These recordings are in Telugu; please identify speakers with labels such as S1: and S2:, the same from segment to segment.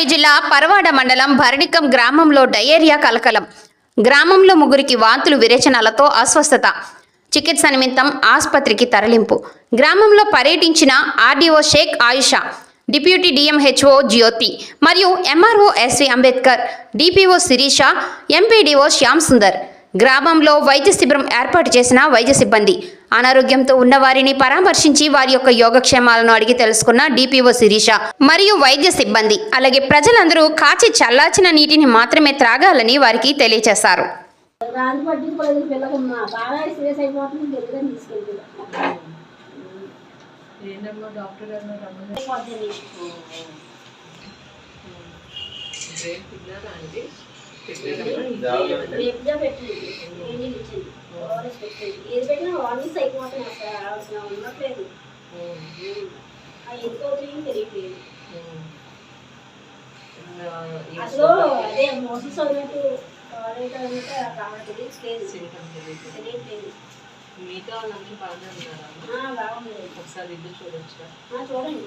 S1: అనకాపల్లి జిల్లా పరవాడ మండలం భరణికం గ్రామంలో డయేరియా కలకలం. గ్రామంలో ముగ్గురికి వాంతులు విరేచనాలతో అస్వస్థత. చికిత్స నిమిత్తం ఆసుపత్రికి తరలింపు. గ్రామంలో పర్యటించిన RDO Sheikh Ayusha deputy DMHO Jyothi మరియు MRO SV Ambedkar DPO Sirisha MPDO Shyam Sundar. గ్రామంలో వైద్య శిబిరం ఏర్పాటు చేసిన వైద్య సిబ్బంది అనారోగ్యంతో ఉన్న వారిని పరామర్శించి వారి యొక్క యోగక్షేమాలను అడిగి తెలుసుకున్న డిపిఓ శిరీష మరియు వైద్య సిబ్బంది అలాగే ప్రజలందరూ కాచి చల్లార్చిన నీటిని మాత్రమే త్రాగాలని వారికి తెలియజేశారు
S2: డాక్టర్
S3: ఏది పెట్టినా వీక్స్ అయిపోతుంది అసలు అసలు ఉండట్లేదు ఎందుకు అవుతుంది తెలియట్లేదు. అసలు అదే మోసస్ చదివినట్టు కాలేజ్ చదివినట్టు రావట్లేదు లేదు తెలియట్లేదు
S2: మిగతా వాళ్ళందరూ బాగానే ఉన్నారా
S3: ఆ, బాగుంది.
S2: ఒకసారి చూడొచ్చా
S3: ఆ, చూడండి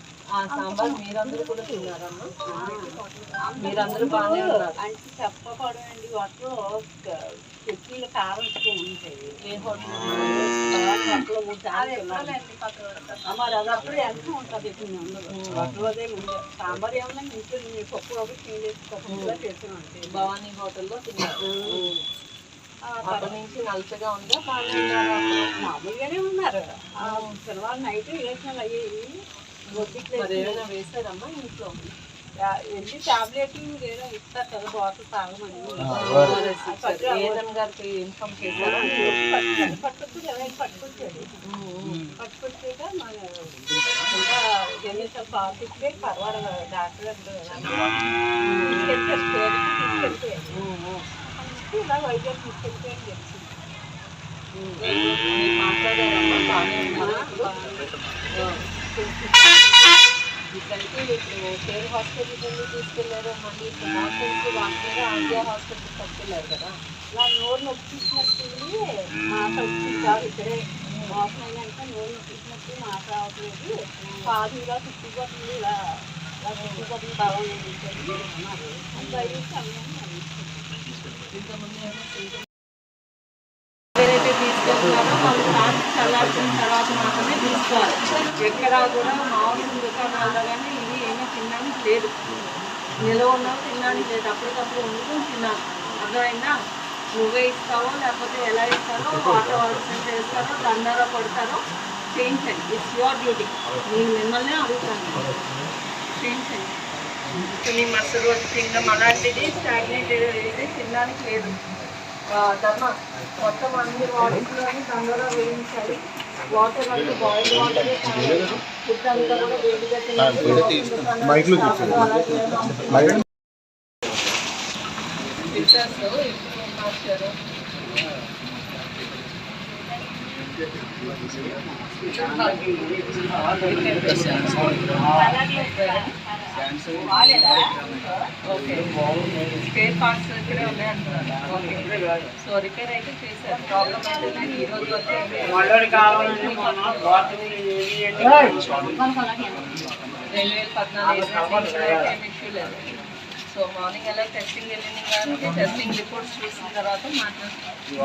S2: ఆ సాంబార్ మీరందరూ కూడా తిన్నారమ్మా. మీరందరూ బాగానే ఉన్నారు.
S4: అంటే చెప్పకూడదు అండి వాటిలో చట్నీలు కారం ఎక్కువ ఉంటాయి.
S2: ఏ హోటల్?
S4: అట్లా మరి అది అప్పుడు ఎంత ఉంటుంది ఇప్పుడు అందులో అట్లా అదే సాంబార్ ఏమన్నా ఇంట్లో పప్పు ఒకటి తినేసి పప్పుగా చేసాను అంతే.
S2: భవానీ హోటల్లో తిన్నారు. అప్పటి నుంచి నలసగా ఉందా? బాగానే ఉన్నారా.
S4: మామూలుగానే ఉన్నారు పిల్లవాళ్ళు నైట్ వేసిన అయ్యేవి
S2: మరి ఏమైనా వేసారమ్మా ఇంట్లో?
S4: వెళ్ళి టాబ్లెట్ ఏదో ఇస్తారు కదా బాటిల్ తాగమని.
S2: ఏదన్ గారికి ఇన్ఫార్మ్ చేశారా
S4: పట్టుకొచ్చి ఎవరైనా పట్టుకొచ్చాడు పట్టుకొచ్చాక మన ఇంకా పర్వాలేదు డాక్టర్ తీసుకెళ్తారు ఇలా వైద్యం
S2: మాట్లాడారమ్మా బాగానే ఉన్నారా ఇక్కడికి ఇప్పుడు కేర్ హాస్పిటల్ నుండి తీసుకెళ్లారు మళ్ళీ ఇప్పుడు మోషన్స్ వాటి మీద ఆంధ్ర హాస్పిటల్ తీసుకెళ్లారు కదా
S4: ఇలా నోరు నొప్పించినట్టు మాట వచ్చింది కాదు ఇక్కడే మోసం అయినాక నోరు నొప్పించినట్టు మాట రావట్లేదు కాదు ఇలా చుట్టుపక్కల ఇలా ఇలా చుట్టుపక్కల కావాలని అన్నారు అంత అయ్యేసి అన్నాను
S2: ఇంతకుముందు ఏమైనా symptoms
S4: ఏదైతే తీసుకెళ్తున్నారో వాళ్ళు కాచి చల్లార్చిన తర్వాత మాత్రమే తీసుకోవాలి ఎక్కడా కూడా మామూలు దుకాణాల్లో కానీ ఇవి ఏమీ తినడానికి లేదు. నిలవ ఉన్నవి తినడానికి లేదు. అప్పటికప్పుడు వండుకొని తిన్నాను. అర్థమైందా? నువ్వే ఇస్తావో లేకపోతే ఎలా ఇస్తారో వాటర్ ఆలోచన చేస్తారో దండాలో కొడతారో చేయించండి. ఇట్స్ యువర్ డ్యూటీ నేను మిమ్మల్ని అడుగుతాను. చేయించండి. కొన్ని మసలు తినడం అలాంటిది స్టాగ్నేట్ ఇది తినడానికి లేదు. ధర్మ మొత్తం అన్ని వాటర్లో దండలో వేయించాలి. వాటర్ అన్ని బాయిల్ వాటర్ ఫుడ్ అంతా కూడా వేడిగా తినాలి
S5: మైక్లో కూర్చోండి. మైక్
S2: ఫిల్టర్స్ ఎప్పుడు మార్చారు ఓకే స్పేర్ పార్ట్స్ ఇక్కడే ఉన్నాయి అంటున్నారు ఓకే సో రిపేర్ అయితే చేశారు ప్రాబ్లం అయితే లేదు. ఈ రోజు వరకు రెండు వేల పద్నాలుగు ఏం ఇష్యూ లేదు సో మార్నింగ్ ఎలా టెస్టింగ్ వెళ్ళింది కాబట్టి టెస్టింగ్ రిపోర్ట్స్ చూసిన తర్వాత మాట్లాడుతున్నాం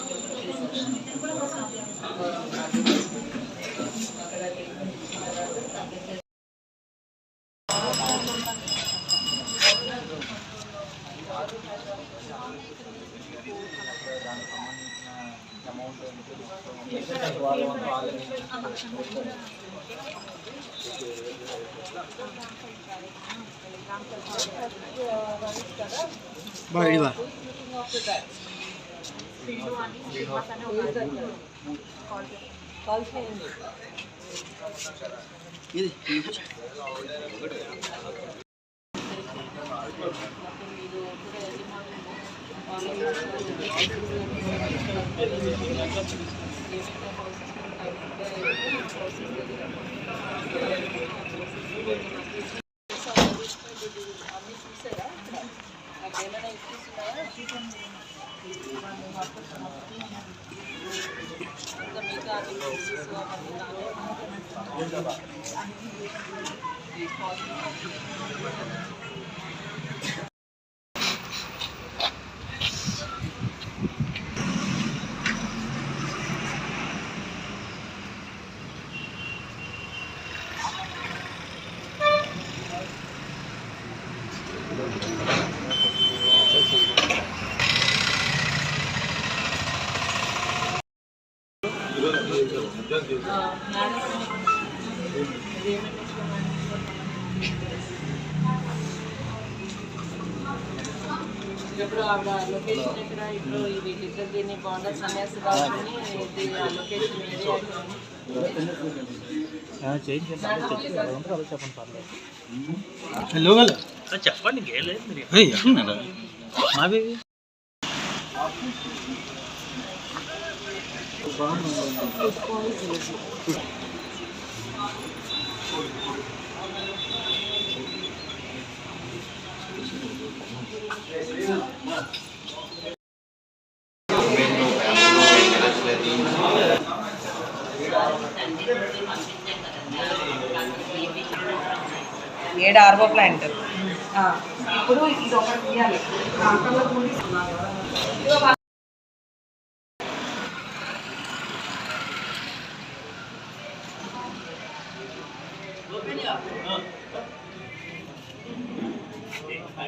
S5: అమౌంట్ ఏంటి
S2: కాల్ చేయండి చూసారా ఇక్కడ నాకు ఏమైనా ఇప్పిస్తున్నారా ఇంకా మిగతా అన్ని కోర్సెస్ అవన్నీ కావాలి ఈ కాల్ ఇప్పుడు లొకేషన్ ఎక్కడ? ఇప్పుడు ఇది ఇద్దరు దీన్ని బాండర్ సన్యాసి ఇది ఆ లొకేషన్
S5: లోగల్
S6: చెప్పండి
S5: మావి?
S2: ఏడు ఆర్బో ప్లాంట్. ఇప్పుడు ఇది ఒకటి తీయాలి.